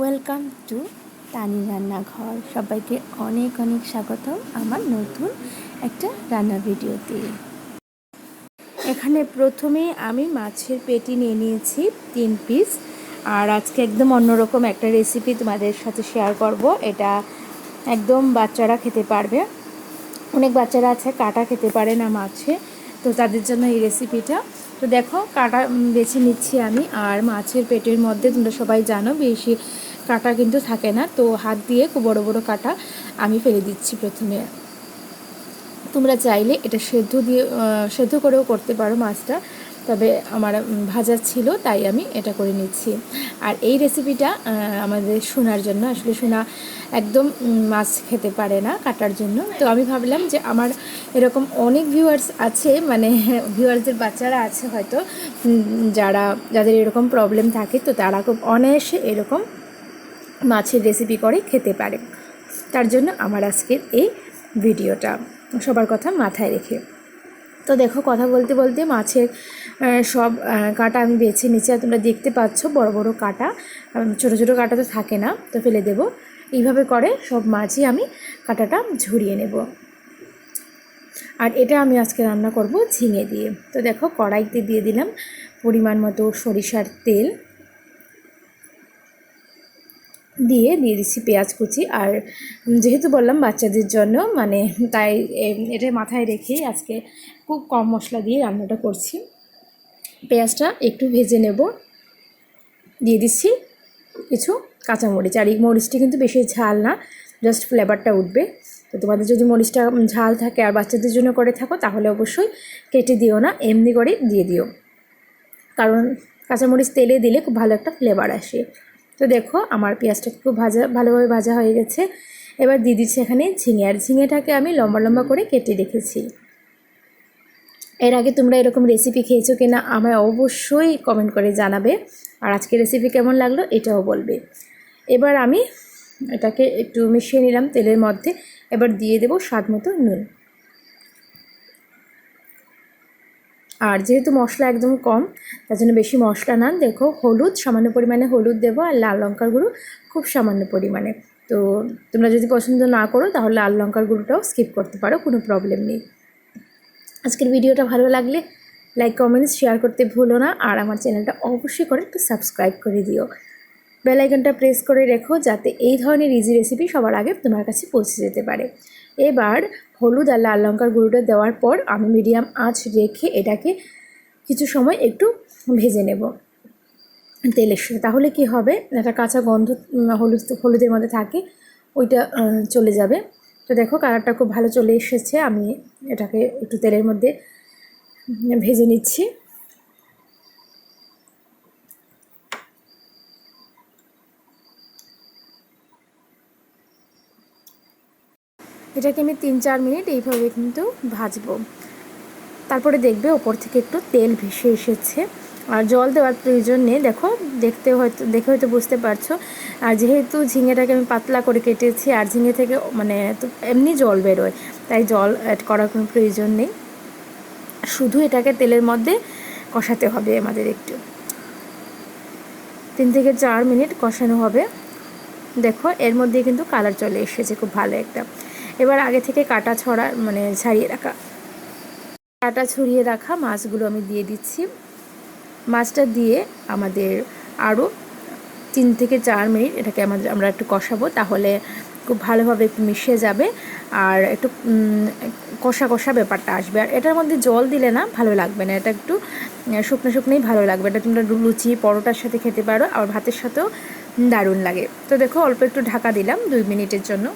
Welcome to তানি রান্নাঘর সবাইকে অনেক অনেক স্বাগত আমার নতুন একটা রান্নার ভিডিওতে। এখানে প্রথমে আমি মাছের পেটি নিয়ে নিয়েছি, তিন পিস আর আজকে একদম অন্যরকম একটা রেসিপি তোমাদের সাথে শেয়ার করব। এটা একদম বাচ্চারা খেতে পারবে। অনেক বাচ্চারা আছে, কাটা খেতে পারে না মাছে। তো তাদের জন্য এই রেসিপিটা তো দেখো, কাটা বেছে নিচ্ছি আমি। আর মাছের পেটের মধ্যে তোমরা সবাই জানো, বেশি কাটা কিন্তু থাকে না। তো হাত দিয়ে খুব বড় বড় কাটা আমি ফেলে দিচ্ছি প্রথমে। তোমরা চাইলে এটা সেদ্ধ দিয়ে সেদ্ধ করেও করতে পারো মাছটা। তবে আমার ভাজা ছিল, তাই আমি এটা করে নিচ্ছি। আর এই রেসিপিটা আমাদের শোনার জন্য। আসলে শোনা একদম মাছ খেতে পারে না কাটার জন্য। তো আমি ভাবলাম যে আমার এরকম অনেক ভিউয়ার্স আছে মানে ভিউয়ার্সদের বাচ্চারা আছে হয়তো যারা, যাদের এরকম প্রবলেম থাকে, তো তারা খুব অনায়াসে এরকম মাছের রেসিপি করে খেতে পারে। তার জন্য আমার আজকের এই ভিডিওটা সবার কথা মাথায় রেখে। তো দেখো, কথা বলতে বলতে মাছের সব কাটা আমি বেছে আর তোমরা দেখতে পাচ্ছ বড় বড় কাটা। ছোট ছোট কাটা তো থাকে না, তো ফেলে দেব। এইভাবে করে সব মাছই আমি কাটাটা ঝরিয়ে নেব। আর এটা আমি আজকে রান্না করব ঝিঙে দিয়ে। তো দেখো, কড়াইতে দিয়ে দিলাম পরিমাণ মতো সরিষার তেল। দিয়ে দিয়ে দিচ্ছি পেঁয়াজ কুচি। আর যেহেতু বললাম বাচ্চাদের জন্য মানে তাই এটা মাথায় রেখেই আজকে খুব কম মশলা দিয়ে রান্নাটা করছি। পেঁয়াজটা একটু ভেজে নেব। দিয়ে দিচ্ছি কিছু কাঁচামরিচ। আর এই মরিচটি কিন্তু বেশি ঝাল না, জাস্ট ফ্লেভারটা উঠবে। তো তোমাদের যদি মরিচটা ঝাল থাকে আর বাচ্চাদের জন্য করে থাকো, তাহলে অবশ্যই কেটে দিও না, এমনি করে দিয়ে দিও। কারণ কাঁচামরিচ তেলে দিলে খুব ভালো একটা ফ্লেভার আসে। তো দেখো, আমার পেঁয়াজটা খুব ভাজা, ভালোভাবে ভাজা হয়ে গেছে। এবার দিয়ে দিচ্ছি এখানে ঝিঙে। আর ঝিঙেটাকে আমি লম্বা লম্বা করে কেটে রেখেছি। এর আগে তোমরা এরকম রেসিপি খেয়েছো কিনা আমায় অবশ্যই কমেন্ট করে জানাবে। আর আজকে রেসিপি কেমন লাগল এটাও বলবে। এবার আমি এটাকে একটু মিশিয়ে নিলাম তেলের মধ্যে। এবার দিয়ে দেবো স্বাদ মতো নুন। আর যেহেতু মশলা একদম কম, তার জন্য বেশি মশলা নান দেখো, হলুদ, সামান্য পরিমাণে হলুদ দেবো আর লাল লঙ্কার গুঁড়ো খুব সামান্য পরিমাণে। তো তোমরা যদি পছন্দ না করো, তাহলে লাল লঙ্কার গুঁড়োটাও স্কিপ করতে পারো, কোনো প্রবলেম নেই। আজকের ভিডিওটা ভালো লাগলে লাইক কমেন্টস শেয়ার করতে ভুলো না। আর আমার চ্যানেলটা অবশ্যই করে একটু সাবস্ক্রাইব করে দিও। বেল আইকনটা প্রেস করে রেখো যাতে এই ধরনের ইজি রেসিপি সবার আগে তোমার কাছে পৌঁছে যেতে পারে। এবার হলুদ আর লাল লঙ্কার গুঁড়োটা দেওয়ার পর আমি মিডিয়াম আঁচ রেখে এটাকে কিছু সময় একটু ভেজে নেব তেলের সাথে। তাহলে কি হবে? একটা কাঁচা গন্ধ হলুদ, হলুদের মধ্যে থাকে, ওইটা চলে যাবে। তো দেখো কালারটা খুব ভালো চলে এসেছে। আমি এটাকে একটু তেলের মধ্যে ভেজে নিচ্ছি। এটাকে আমি তিন চার মিনিট এইভাবে কিন্তু ভাজবো। তারপরে দেখবে ওপর থেকে একটু তেল ভেসে এসেছে। আর জল দেওয়ার প্রয়োজন নেই। দেখো, দেখতে হয়তো, দেখে হয়তো বুঝতে পারছ। আর যেহেতু ঝিঙেটাকে আমি পাতলা করে কেটেছি, আর ঝিঙে থেকে মানে এমনি জল বেরোয়, তাই জল অ্যাড করার কোনো প্রয়োজন নেই। শুধু এটাকে তেলের মধ্যে কষাতে হবে আমাদের একটু। তিন থেকে চার মিনিট কষানো হবে। দেখো, এর মধ্যে কিন্তু কালার চলে এসেছে খুব ভালো একটা। এবার আগে থেকে কাটা ছড়া মানে ছাড়িয়ে রাখা। কাটা ছড়িয়ে রাখা মাছগুলো আমি দিয়ে দিচ্ছি। মাছটা দিয়ে আমাদের আরও তিন থেকে চার মিনিট এটাকে আমাদের আমরা একটু কষাবো, তাহলে খুব ভালোভাবে একটু মিশে যাবে আর একটু কষা কষা ব্যাপারটা আসবে। আর এটার মধ্যে জল দিলে না ভালো লাগবে না, এটা একটু শুকনো শুকনোই ভালো লাগবে। এটা তোমরা লুচি, পরোটার সাথে খেতে পারো আর ভাতের সাথেও দারুণ লাগে। তো দেখো অল্প একটু ঢাকা দিলাম দুই মিনিটের জন্য।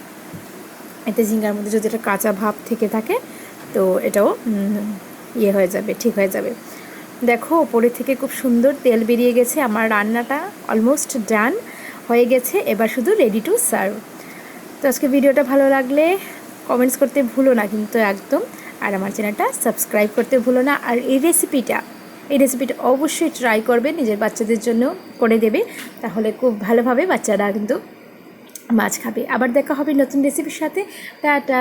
এতে ঝিঙ্গার মধ্যে যদি একটা কাঁচা ভাব থেকে থাকে, তো এটাও ইয়ে হয়ে যাবে, ঠিক হয়ে যাবে। দেখো ওপরে থেকে খুব সুন্দর তেল বেরিয়ে গেছে, আমার রান্নাটা অলমোস্ট ডান হয়ে গেছে, এবার শুধু রেডি টু সার্ভ তো আজকে ভিডিওটা ভালো লাগলে কমেন্টস করতে ভুলো না কিন্তু একদম, আর আমার চ্যানেলটা সাবস্ক্রাইব করতে ভুলো না, আর এই রেসিপিটা এই রেসিপিটা অবশ্যই ট্রাই করবে, নিজের বাচ্চাদের জন্য করে দেবে, তাহলে খুব ভালোভাবে বাচ্চারা কিন্তু মাছ খাবে। আবার দেখা হবে নতুন রেসিপির সাথে। টাটা!